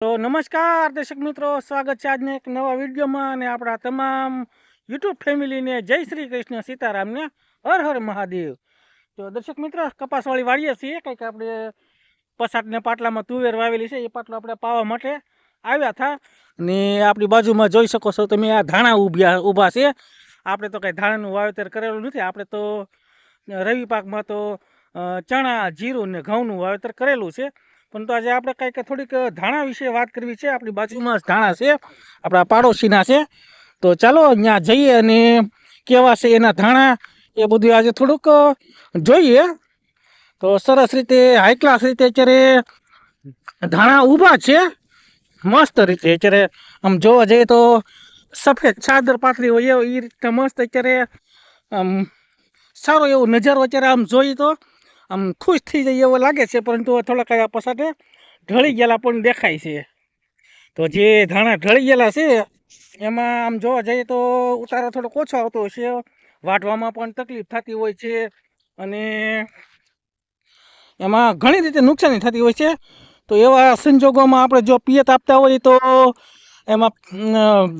તો નમસ્કાર, દર્શક મિત્રો. સ્વાગત છે આજના એક નવા વિડીયોમાં અને આપણા તમામ યુટ્યુબ ફેમિલીને જય શ્રી કૃષ્ણ સીતારામને. હર હર મહાદેવ. તો દર્શક મિત્રો, કપાસવાળી વાળીએ છીએ. કંઈક આપણે પસાટને પાટલામાં તુવેર વાવેલી છે. એ પાટલો આપણે પાવા માટે આવ્યા હતા. અને આપણી બાજુમાં જોઈ શકો છો તમે, આ ધાણા ઊભ્યા ઊભા છે. આપણે તો કંઈ ધાણાનું વાવેતર કરેલું નથી. આપણે તો રવિ પાકમાં તો ચણા, જીરું ને ઘઉંનું વાવેતર કરેલું છે. પરંતુ આજે આપણે કંઈક થોડીક ધાણા વિશે વાત કરવી છે. આપણી બાજુમાં ધાણા છે, આપણા પાડોશીના છે. તો ચાલો ત્યાં જઈએ અને કેવા છે એના ધાણા એ બધું આજે થોડુંક જોઈએ. તો સરસ રીતે હાઈ ક્લાસ રીતે અત્યારે ધાણા ઊભા છે. મસ્ત રીતે અત્યારે આમ જોવા જઈએ તો સફેદ ચાદર પાથરી હોય એ રીતે મસ્ત અત્યારે, આમ સારો એવો નજારો અત્યારે આમ જોઈએ તો આમ ખુશ થઈ જાય એવો લાગે છે, પરંતુ થોડાક પસાટે ઢળી ગયેલા પણ દેખાય છે. તો જે ધાણા ઢળી ગયેલા છે, એમાં આમ જોવા જઈએ તો ઉતારો થોડોક ઓછો આવતો હોય છે. વાટવામાં પણ તકલીફ થતી હોય છે અને એમાં ઘણી રીતે નુકસાની થતી હોય છે. તો એવા સંજોગોમાં આપણે જો પિયત આપતા હોઈએ તો એમાં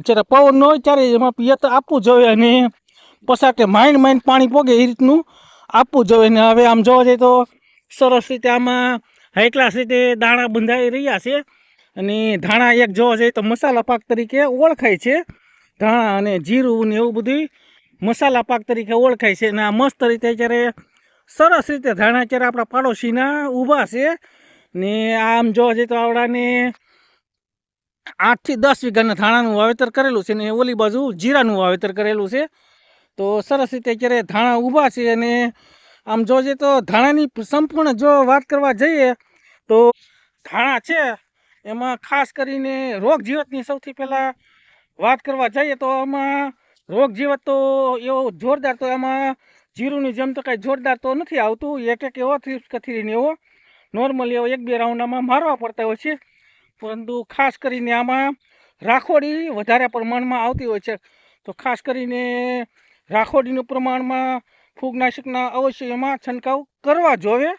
જ્યારે પવન ન હોય ત્યારે એમાં પિયત આપવું જોઈએ અને પસાટે માઇન્ડ માઇન્ડ પાણી પોગે એ રીતનું આપવું જોઈએ ને હવે આમ જોવા જઈએ તો સરસ રીતે આમાં હાઈ ક્લાસ રીતે દાણા બંધાઈ રહ્યા છે. અને ધાણા એક જોવા જઈએ તો મસાલા પાક તરીકે ઓળખાય છે. ધાણા અને જીરું ને એવું બધું મસાલા પાક તરીકે ઓળખાય છે. અને આ મસ્ત રીતે અત્યારે સરસ રીતે ધાણા અત્યારે આપણા પાડોશીના ઊભા છે. ને આમ જોવા જઈએ તો આવડાને આઠથી દસ વીઘાના ધાણાનું વાવેતર કરેલું છે ને ઓલી બાજુ જીરાનું વાવેતર કરેલું છે. તો સરસ રીતે અત્યારે ધાણા ઊભા છે અને આમ જોજે તો ધાણાની સંપૂર્ણ જો વાત કરવા જઈએ તો ધાણા છે, એમાં ખાસ કરીને રોગ જીવતની સૌથી પહેલાં વાત કરવા જઈએ તો આમાં રોગ જીવત તો એવો જોરદાર તો એમાં જીરુની જેમ તો કાંઈ જોરદાર તો નથી આવતું એટેક એવો થ્રીપ્સ કથીરીને એવો. નોર્મલી એવો એક બે રાઉન્ડ આમાં મારવા પડતા હોય છે. પરંતુ ખાસ કરીને આમાં રાખોડી વધારે પ્રમાણમાં આવતી હોય છે. તો ખાસ કરીને રાખોડીનું પ્રમાણમાં ફૂગનાશકના અવશ્ય એમાં છંટકાવ કરવા જોઈએ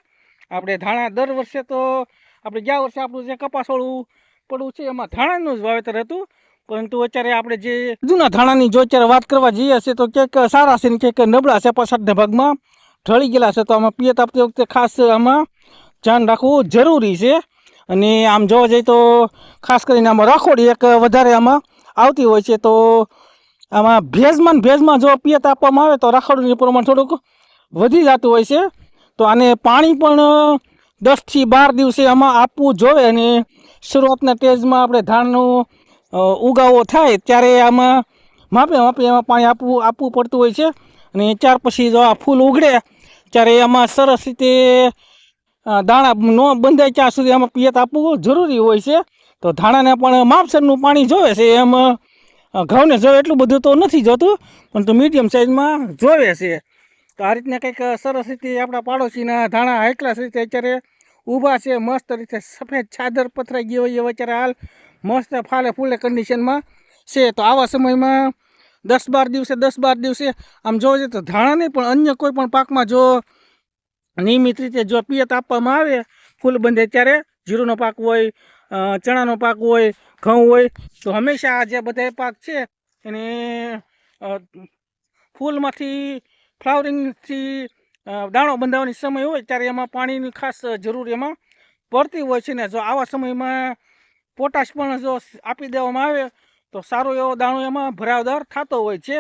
આપણે ધાણા દર વર્ષે તો, આપણે ગયા વર્ષે આપણું જે કપાસવાળું પડવું છે એમાં ધાણાનું જ વાવેતર હતું. પરંતુ અત્યારે આપણે જે જૂના ધાણાની જો અત્યારે વાત કરવા જઈએ છીએ તો ક્યાંક સારા છે ને ક્યાંક નબળા છે પછાડના ભાગમાં ઢળી ગયેલા છે તો આમાં પિયત આપતી વખતે ખાસ આમાં ધ્યાન રાખવું જરૂરી છે. અને આમ જોવા જઈએ તો ખાસ કરીને આમાં રાખોડી એક વધારે આમાં આવતી હોય છે તો આમાં ભેજમાં ભેજમાં જો પિયત આપવામાં આવે તો રાખોડીનું પ્રમાણ થોડુંક વધી જતું હોય છે. તો આને પાણી પણ દસથી બાર દિવસે આમાં આપવું જોઈએ અને શરૂઆતના તેજમાં આપણે ધાનનું ઉગાવો થાય ત્યારે આમાં માપે માપે એમાં પાણી આપવું આપવું પડતું હોય છે. અને ત્યાર પછી જો આ ફૂલ ઉગડે ત્યારે એમાં સરસ રીતે દાણા ન બંધાય ત્યાં સુધી આમાં પિયત આપવું જરૂરી હોય છે. તો ધાણાને પણ માપસરનું પાણી જોવે છે એમ ઘઉંને જો એટલું બધું તો નથી જોતું, પણ તો મીડિયમ સાઇઝમાં જોવે છે. તો આ રીતના કંઈક સરસ રીતે આપણા પાડોશીના ધાણા હાઈ રીતે અત્યારે ઊભા છે, મસ્ત રીતે સફેદ ચાદર પથરાઈ ગઈ હોય એવા અત્યારે હાલ મસ્ત ફાલે ફૂલે કન્ડિશનમાં છે. તો આવા સમયમાં દસ બાર દિવસે, દસ બાર દિવસે આમ જોવા જઈએ તો ધાણા નહીં, પણ અન્ય કોઈ પણ પાકમાં જો નિયમિત રીતે જો પિયત આપવામાં આવે, ફૂલ બંધે ત્યારે જીરુંનો પાક હોય ચણાનો પાક હોય, ઘઉં હોય, તો હંમેશા આ જે બધા પાક છે, એને ફૂલમાંથી ફ્લાવરિંગથી દાણો બંધાવવાની સમય હોય, ત્યારે એમાં પાણીની ખાસ જરૂર એમાં પડતી હોય છે ને, જો આવા સમયમાં પોટાશ પણ જો આપી દેવામાં આવે, તો સારો એવો દાણો એમાં ભરાવદાર થતો હોય છે.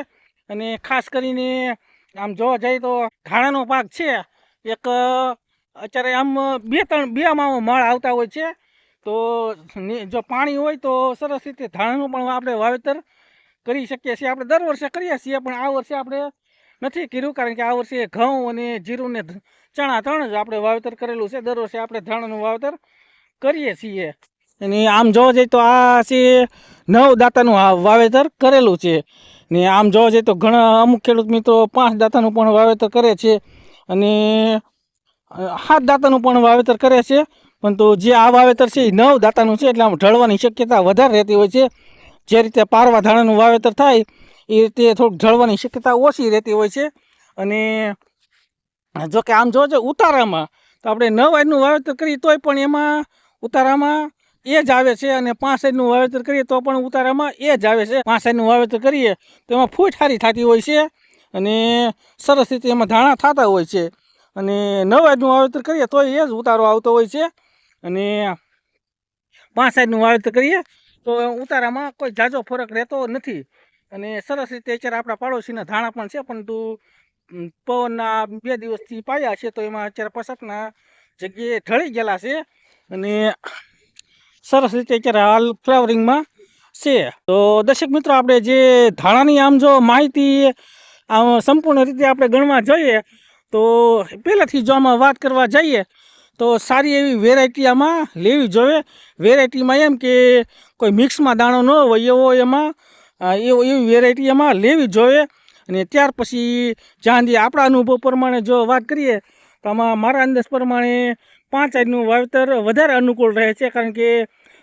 અને ખાસ કરીને, આમ જોવા જઈએ તો ધાણાનો પાક છે, એક અત્યારે આમ બે, ત્રણ, બે માળ આવતા હોય છે તો જો પાણી હોય તો સરસ રીતે ધાણાનું પણ આપણે વાવેતર કરી શકીએ છીએ. આપણે દર વર્ષે કરીએ છીએ, પણ આ વર્ષે આપણે નથી કર્યું, કારણ કે આ વર્ષે ઘઉં અને જીરું ને ચણા ત્રણ જ આપણે વાવેતર કરેલું છે. દર વર્ષે આપણે ધાણાનું વાવેતર કરીએ છીએ. અને આમ જોવા જઈએ તો આ છે નવ દાંતાનું વાવેતર કરેલું છે. ને આમ જોવા જઈએ તો ઘણા અમુક ખેડૂત મિત્રો પાંચ દાંતાનું પણ વાવેતર કરે છે અને સાત દાંતાનું પણ વાવેતર કરે છે. પરંતુ જે આ વાવેતર છે એ નવ દાતાનું છે, એટલે આમ ઢળવાની શક્યતા વધારે રહેતી હોય છે. જે રીતે પારવા ધાણાનું વાવેતર થાય, એ રીતે થોડુંક ઢળવાની શક્યતા ઓછી રહેતી હોય છે. અને જો કે આમ જોજો ઉતારામાં, તો આપણે નવ આજનું વાવેતર કરીએ તોય પણ એમાં ઉતારામાં એ જ આવે છે અને પાંચ સાઈડનું વાવેતર કરીએ તો પણ ઉતારામાં એ જ આવે છે. પાંચ સાઈડનું વાવેતર કરીએ તો એમાં ફૂટ સારી થતી હોય છે અને સરસ રીતે એમાં ધાણા થતા હોય છે. અને નવાજનું વાવેતર કરીએ તો એ જ ઉતારો આવતો હોય છે. અને પાંચ સાઈડનું વાવેતર કરીએ, તો ઉતારામાં કોઈ ઝાઝો ફરક રહેતો નથી. અને સરસ રીતે અત્યારે આપણા પાડોશીના ધાણા પણ છે, પરંતુ પવનના બે દિવસથી પાયા છે, તો એમાં અત્યારે પસકના જગ્યાએ ઢળી ગયેલા છે. અને સરસ રીતે અત્યારે હાલ ફ્લાવરિંગમાં છે. તો દર્શક મિત્રો, આપણે જે ધાણાની આમ જો માહિતી સંપૂર્ણ રીતે આપણે ગણવા જઈએ, તો પહેલાંથી જો આમાં વાત કરવા જઈએ તો સારી એવી વેરાયટી આમાં લેવી જોઈએ. વેરાયટીમાં એમ કે કોઈ મિક્સમાં દાણો ન હોય એવો એમાં એવો, એવી વેરાયટી એમાં લેવી જોઈએ. અને ત્યાર પછી જ્યાં આપણા અનુભવ પ્રમાણે જો વાત કરીએ, તો આમાં મારા અંદાજ પ્રમાણે પાંચ આજનું વાવેતર વધારે અનુકૂળ રહે છે, કારણ કે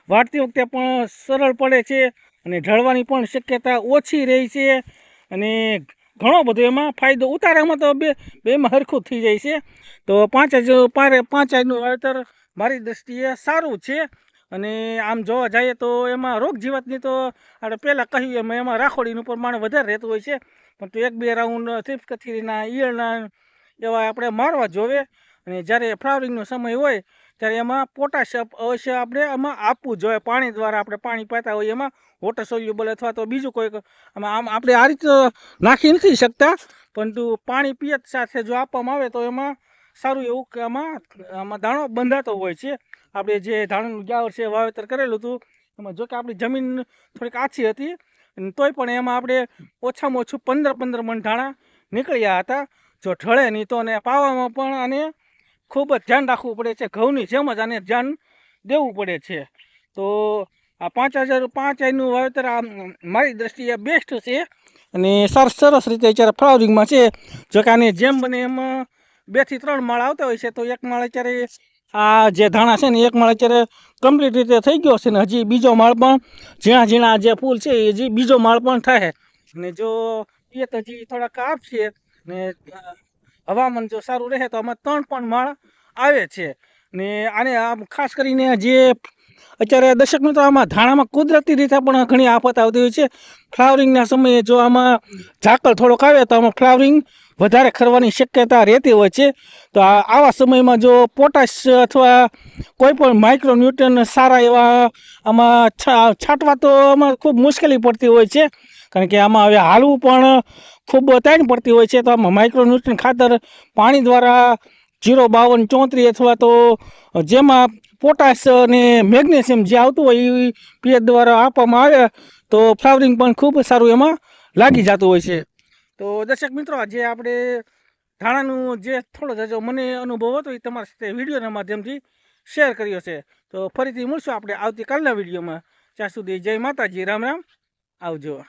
વાટતી વખતે પણ સરળ પડે છે અને ઢળવાની પણ શક્યતા ઓછી રહી છે. અને ઘણો બધો એમાં ફાયદો ઉતારામાં તો બે બેમાં હરખું થઈ જાય છે. તો પાંચ હજાર પારે પાંચ હજારનું વાવેતર મારી દૃષ્ટિએ સારું છે. અને આમ જોવા જઈએ તો એમાં રોગ જીવાતની તો આપણે પહેલાં કહ્યું એમ રાખોડીનું પ્રમાણ વધારે રહેતું હોય છે. પણ તો એક બે રાઉન્ડ થીપ્સ કથીરીના ઈયળના એવા આપણે મારવા જોવે. અને જ્યારે ફ્લાવરિંગનો સમય હોય ત્યારે એમાં પોટાશ અવશ્ય આપણે એમાં આપવું જોઈએ. પાણી દ્વારા આપણે પાણી પાતા હોય એમાં વોટર સોલ્યુબલ અથવા તો બીજું કોઈક આમાં આમ આપણે આ રીતે નાખી નથી શકતા. પરંતુ પાણી પિયત સાથે જો આપવામાં આવે તો એમાં સારું એવું કે આમાં આમાં દાણો બંધાતો હોય છે. આપણે જે ધાણાનું ગયા વર્ષે વાવેતર કરેલું હતું, એમાં જો કે આપણી જમીન થોડીક આછી હતી, અને તોય પણ એમાં આપણે ઓછામાં ઓછું પંદર પંદર મણ ધાણા નીકળ્યા હતા. જો ઢળે નહીં તો અને પાવામાં પણ આને ખૂબ જ ધ્યાન રાખવું પડે છે. ઘઉંની જેમ જ આને ધ્યાન દેવું પડે છે. તો આ પાંચ હજાર પાંચ આઈનું વાવેતર આ મારી દ્રષ્ટિએ બેસ્ટ છે. અને સરસ સરસ રીતે અત્યારે ફ્લાવરિંગમાં છે. જો કે આને જેમ બને એમ બેથી ત્રણ માળ આવતા હોય છે, તો એક માળ અત્યારે આ જે ધાણા છે ને, એક માળ અત્યારે કમ્પ્લીટ રીતે થઈ ગયો છે ને, હજી બીજો માળ પણ ઝીણા ઝીણા જે ફૂલ છે એ હજી બીજો માળ પણ થાય. ને જો એ તો હજી થોડાક આપશે ને હવામાન જો સારું રહે તો આમાં ત્રણ પણ માળ આવે છે. ને આને આમ ખાસ કરીને જે અત્યારે દર્શક મિત્રો, આમાં ધાણામાં કુદરતી રીતે પણ ઘણી આફત આવતી હોય છે. ફ્લાવરિંગના સમયે જો આમાં ઝાકળ થોડોક આવે તો આમાં ફ્લાવરિંગ વધારે ખરવાની શક્યતા રહેતી હોય છે. તો આવા સમયમાં જો પોટાશ અથવા કોઈ પણ માઇક્રોન્યુટ્રન સારા એવા આમાં છાંટવા તો આમાં ખૂબ મુશ્કેલી પડતી હોય છે. કારણ કે આમાં હવે હાલવું પણ ખૂબ તાણ પડતી હોય છે. તો આમાં માઇક્રોન્યુટ્રન ખાતર પાણી દ્વારા જીરો બાવન ચોત્રીસ અથવા તો જેમાં પોટાશ અને મેગ્નેશિયમ જે આવતું હોય એ પીએચ દ્વારા આપવામાં આવે, તો ફ્લાવરિંગ પણ ખૂબ સારું એમાં લાગી જતું હોય છે. તો દર્શક મિત્રો જે આપણે ધાણાનું જે થોડો જજો મને અનુભવ હતો, એ તમારા સાથે વિડીયોના માધ્યમથી શેર કર્યો છે. તો ફરીથી મળશું આપણે આવતીકાલના વિડીયોમાં. ત્યાં સુધી જય માતાજી, રામ રામ. આવજો.